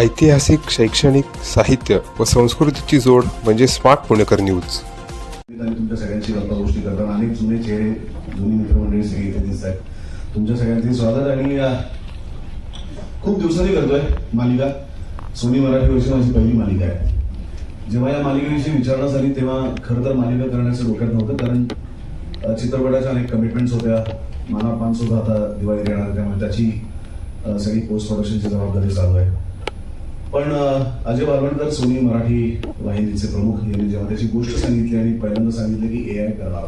ऐतिहासिक शैक्षणिक साहित्य व संस्कृतीची जोड म्हणजे स्मार्ट पुणेकर न्यूज. आणि तुमच्या सगळ्यांची गप्पा गोष्टी करताना अनेक जुने चेहरे जुनी मित्रमंडळी सगळी इथे दिसत आहेत. तुमच्या सगळ्यांचे स्वागत आणि खूप दिवसांनी करतोय मालिका. सोनी मराठीवरची माझी पहिली मालिका आहे. जेव्हा या मालिकेविषयी विचारणा झाली तेव्हा खरं तर मालिका करण्याचं डोक्यात नव्हतं कारण चित्रपटाच्या अनेक कमिटमेंट्स होत्या. मला पान सुद्धा आता दिवाळी येणार त्यामुळे त्याची सगळी पोस्ट प्रोडक्शनची जबाबदारी चालू आहे. पण अजय बालवणकर सोनी मराठी वाहिनीचे प्रमुख. यांनी जेव्हा त्याची गोष्ट सांगितली आणि पहिल्यांदा सांगितलं की ए आय करणार.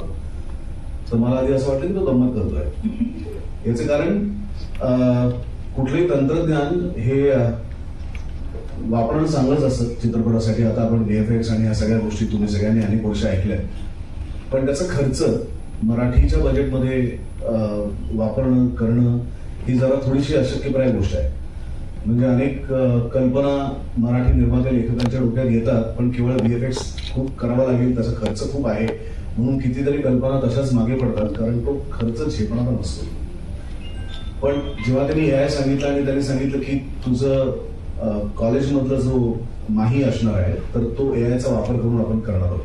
तर मला आधी असं वाटलं की तो गंमत करतोय. याचं कारण कुठलंही तंत्रज्ञान हे वापरणं चांगलंच असतं चित्रपटासाठी. आता आपण व्हीएफएक्स आणि या सगळ्या गोष्टी तुम्ही सगळ्यांनी अनेक वर्ष ऐकल्या पण त्याचा खर्च मराठीच्या बजेटमध्ये वापरणं करणं ही जरा थोडीशी अशक्यप्राय गोष्ट आहे. म्हणजे अनेक कल्पना मराठी निर्माते लेखकांच्या डोक्यात येतात पण केवळ व्हीएफएक्स खूप करावा लागेल त्याचा खर्च खूप आहे. म्हणून कितीतरी कल्पना तशाच मागे पडतात कारण तो खर्च झेपणारा नसतो. पण जेव्हा त्यांनी ए आय सांगितलं आणि त्यांनी सांगितलं की तुझं कॉलेजमधला जो माही असणार आहे तर तो ए आयचा वापर करून आपण करणार आहोत.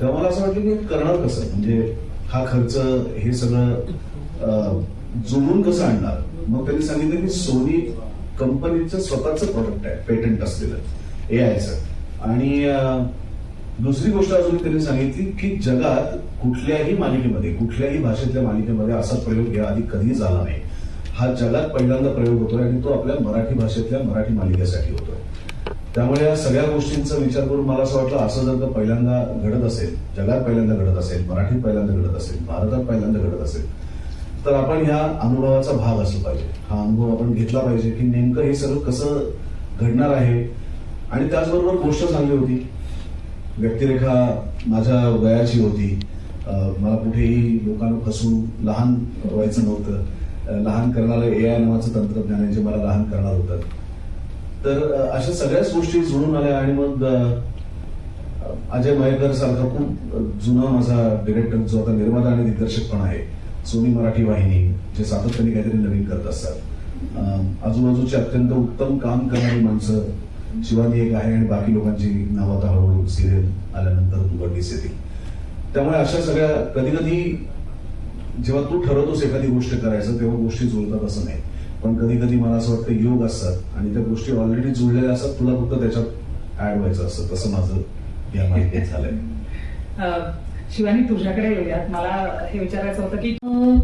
तेव्हा मला असं वाटलं की करणार कसं? म्हणजे हा खर्च हे सगळं अं, कसं आणणार? मग त्यांनी सांगितलं की सोनी कंपनीचं स्वतःचं प्रोडक्ट आहे पेटंट असलेलं. ए आयचं आणि दुसरी गोष्ट अजून त्यांनी सांगितली की जगात कुठल्याही मालिकेमध्ये कुठल्याही भाषेतल्या मालिकेमध्ये असा प्रयोग या आधी कधी झाला नाही. हा जगात पहिल्यांदा प्रयोग होतोय आणि तो आपल्या मराठी भाषेतल्या मराठी मालिकेसाठी होतोय. त्यामुळे या सगळ्या गोष्टींचा विचार करून मला असं वाटलं असं जर का पहिल्यांदा घडत असेल जगात पहिल्यांदा घडत असेल मराठीत पहिल्यांदा घडत असेल भारतात पहिल्यांदा घडत असेल तर आपण ह्या अनुभवाचा भाग असला पाहिजे. हा अनुभव आपण घेतला पाहिजे की नेमकं हे सगळं कसं घडणार आहे? आणि त्याचबरोबर गोष्ट चांगली होती. व्यक्तिरेखा माझ्या वयाची होती. मला कुठेही लोकांना फसवून लहान व्हायचं नव्हतं. लहान करणारं ए आय नावाचं तंत्रज्ञान आहे जे मला लहान करणार होतं. तर अशा सगळ्याच गोष्टी जुळून आल्या आणि मग अजय मयेकर सारखा खूप जुना माझा डिरेक्टर जो आता निर्माता आणि दिग्दर्शक पण आहे. सोनी मराठी वाहिनी जे सातत्याने काहीतरी नवीन करत असतात. आजूबाजूचे आजूबाजूची अत्यंत उत्तम काम करणारी माणसं शिवानी एक आहे आणि बाकी लोकांची नावं आता हळूहळू सिरियल आल्यानंतर उघडलीच येतील त्यामुळे अशा सगळ्या कधी कधी जेव्हा तू ठरवतोस एखादी गोष्ट करायचं तेव्हा गोष्टी जुळतात असं नाही. पण कधी कधी मला असं वाटतं योग असतात आणि त्या गोष्टी ऑलरेडी जुळलेल्या असतात तुला फक्त त्याच्यात ऍड व्हायचं असतं. तसं माझं या माहितीत झालंय. शिवानी तुझ्याकडे येऊयात. मला हे विचारायचं होतं की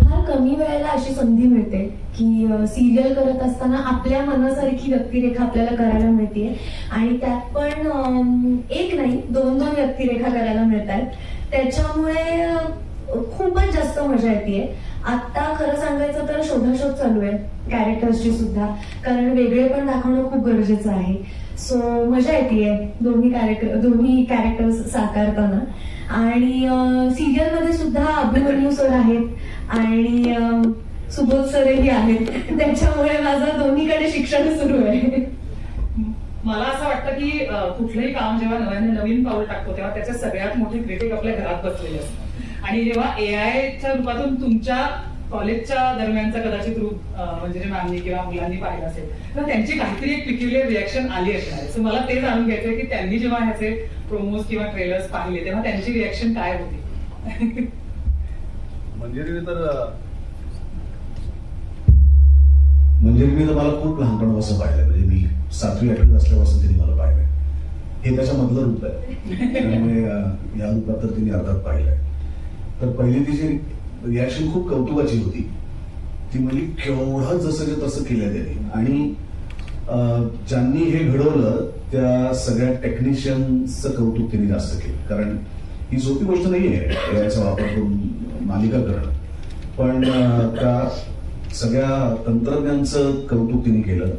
फार कमी वेळेला अशी संधी मिळते की सिरियल करत असताना आपल्या मनासारखी व्यक्तिरेखा आपल्याला करायला मिळते आणि त्यात पण एक नाही दोन दोन व्यक्तिरेखा करायला मिळतात त्याच्यामुळे खूपच जास्त मजा येते आता खरं सांगायचं तर शोधाशोध चालू आहे कॅरेक्टर्सची सुद्धा. कारण वेगळे पण दाखवणं खूप गरजेचं आहे. सो मजा येते दोन्ही कॅरेक्टर दोन्ही कॅरेक्टर्स साकारताना. आणि सिरियलमध्ये सुद्धा अभिमन्यू सर आहेत आणि सुबोध सरही आहेत. त्याच्यामुळे माझं दोन्हीकडे शिक्षण सुरू आहे. मला असं वाटतं की कुठलंही काम जेव्हा नव्याने नवीन पाऊल टाकतो तेव्हा त्याचे सगळ्यात मोठे क्रिटिक आपल्या घरात बसलेले असतात. आणि जेव्हा ए आयच्या रूपातून तुमच्या कॉलेजच्या दरम्यानचा कदाचित रूप म्हणजे जे मॅमनी किंवा मुलांनी पाहिलं असेल तर त्यांची काहीतरी एक पिक्युलर रिॲक्शन आली असणार सो मला ते जाणून घ्यायचंय की त्यांनी जेव्हा ह्याचे प्रोमोज किंवा ट्रेलर्स पाहिले तेव्हा त्यांची रिॲक्शन काय होती? मंजिरीने तर मंजिरीने तर मला खूप लहानपणापासून पाहिलं म्हणजे मी सातवी आठवीत असल्यापासून तिने मला पाहिलंय. हे त्याच्यामधलं रूप आहे. त्यामुळे या रूपात तर तिने अर्थात पाहिलंय. तर पहिली तिची रिॲक्शन खूप कौतुकाची होती ती म्हणजे केवढं जसं तसं केलं त्यांनी. आणि ज्यांनी हे घडवलं त्या सगळ्या टेक्निशियनचं कौतुक त्यांनी जास्त केलं. कारण ही सोपी गोष्ट नाही आहे याचा वापर करून मालिका करणं. पण त्या सगळ्या तंत्रज्ञांचं कौतुक तिने केलं.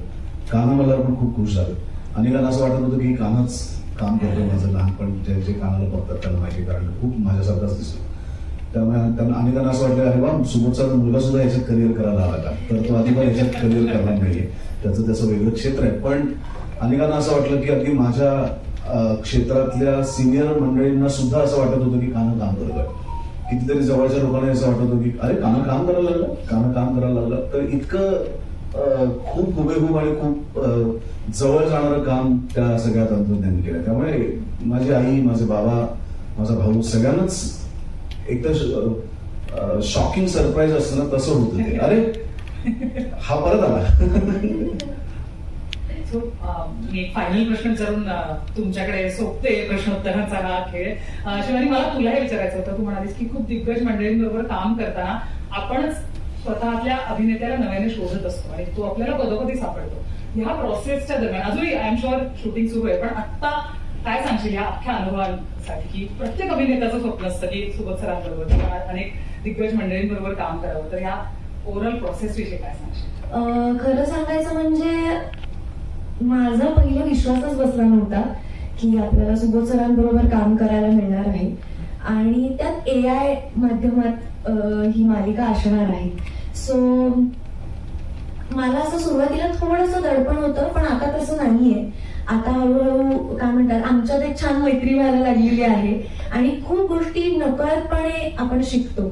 काना मला पण खूप खुश झालं. अनेकांना असं वाटत होतं की कानाच काम करतो माझं लहानपण जे जे कानाला बघतात त्यांना माहिती कारण खूप माझ्यासारखाच दिसतो. त्यामुळे त्यांना अनेकांना असं वाटलं अरे वा सुबोधचा मुलगा सुद्धा याच्यात करिअर करायला आला का? तर तो अजिबात याच्यात करिअर करणार नाहीये. त्याचं त्याचं वेगळं क्षेत्र आहे. पण अनेकांना असं वाटलं की अगदी माझ्या क्षेत्रातल्या सिनियर मंडळींना सुद्धा असं वाटत होतं की कानं काम करतोय कितीतरी जवळच्या लोकांना असं वाटत होतं की अरे कानं काम करायला लागलं? कानं काम करायला लागलं? तर इतकं खूप हुबेहूब आणि खूप जवळ जाणारं काम त्या सगळ्या तंत्रज्ञांनी केलं. त्यामुळे माझी आई माझे बाबा माझा भाऊ सगळ्यांनाच एकदम शॉकिंग सरप्राईज असतं ना तसं होतं ते. अरे हा परत आला. मी एक फायनल प्रश्न विचारून तुमच्याकडे सोपते प्रश्नोत्तराचा हा खेळ. शिवानी मला तुलाही विचारायचं होतं. तू म्हणालीस की खूप दिग्गज मंडळींबरोबर काम करताना आपणच स्वतःतल्या अभिनेत्याला नव्याने शोधत असतो आणि तो आपल्याला पदोपदी सापडतो. ह्या प्रोसेसच्या दरम्यान अजूनही आय एम शुअर शूटिंग सुरू आहे पण आता काय सांगशील? या अख्ख्या अनुभवांसाठी की प्रत्येक अभिनेत्याचं स्वप्न असतं की सुबोध सरांबरोबर किंवा अनेक दिग्गज मंडळींबरोबर काम करावं. तर या ओरल प्रोसेस विषयी काय सांगशील? खरं सांगायचं म्हणजे माझा पहिला विश्वासच बसला नव्हता की आपल्याला सुबोध सरांबरोबर काम करायला मिळणार आहे आणि त्यात ए आय माध्यमात ही मालिका असणार आहे. सो मला असं सुरुवातीला थोडंसं दडपण होतं पण आता तसं नाहीये. आता हळूहळू काय म्हणतात आमच्यात एक छान मैत्री व्हायला लागलेली आहे आणि खूप गोष्टी नकळतपणे आपण शिकतो.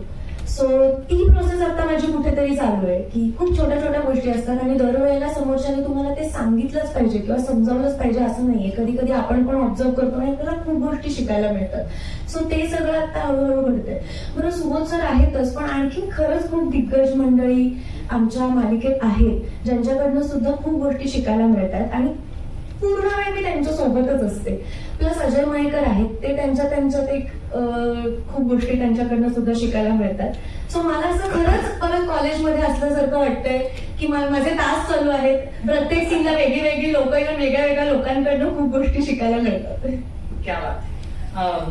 सो ती प्रोसेस आता माझी कुठेतरी चालू आहे की खूप छोट्या छोट्या गोष्टी असतात आणि दरवेळेला समोरच्याने तुम्हाला ते सांगितलंच पाहिजे किंवा समजावलंच पाहिजे असं नाहीये. कधी कधी आपण पण ऑब्झर्व करतो आणि आपल्याला खूप गोष्टी शिकायला मिळतात. सो ते सगळं आता हळूहळू घडतंय. बरं सुबोध सर आहेतच पण आणखी खरंच खूप दिग्गज मंडळी आमच्या मालिकेत आहेत ज्यांच्याकडनं सुद्धा खूप गोष्टी शिकायला मिळतात. आणि पूर्ण वेळ मी त्यांच्या सोबतच असते. प्लस अजय मयेकर आहेत ते त्यांच्या त्यांच्यात एक खूप गोष्टी त्यांच्याकडनं सुद्धा शिकायला मिळतात. सो मला असं खरंच परत कॉलेजमध्ये असल्यासारखं वाटतंय की माझे तास चालू आहेत. प्रत्येक सीनला वेगळी वेगळी लोक येऊन वेगळ्या वेगळ्या लोकांकडनं खूप गोष्टी शिकायला मिळतात. क्या बात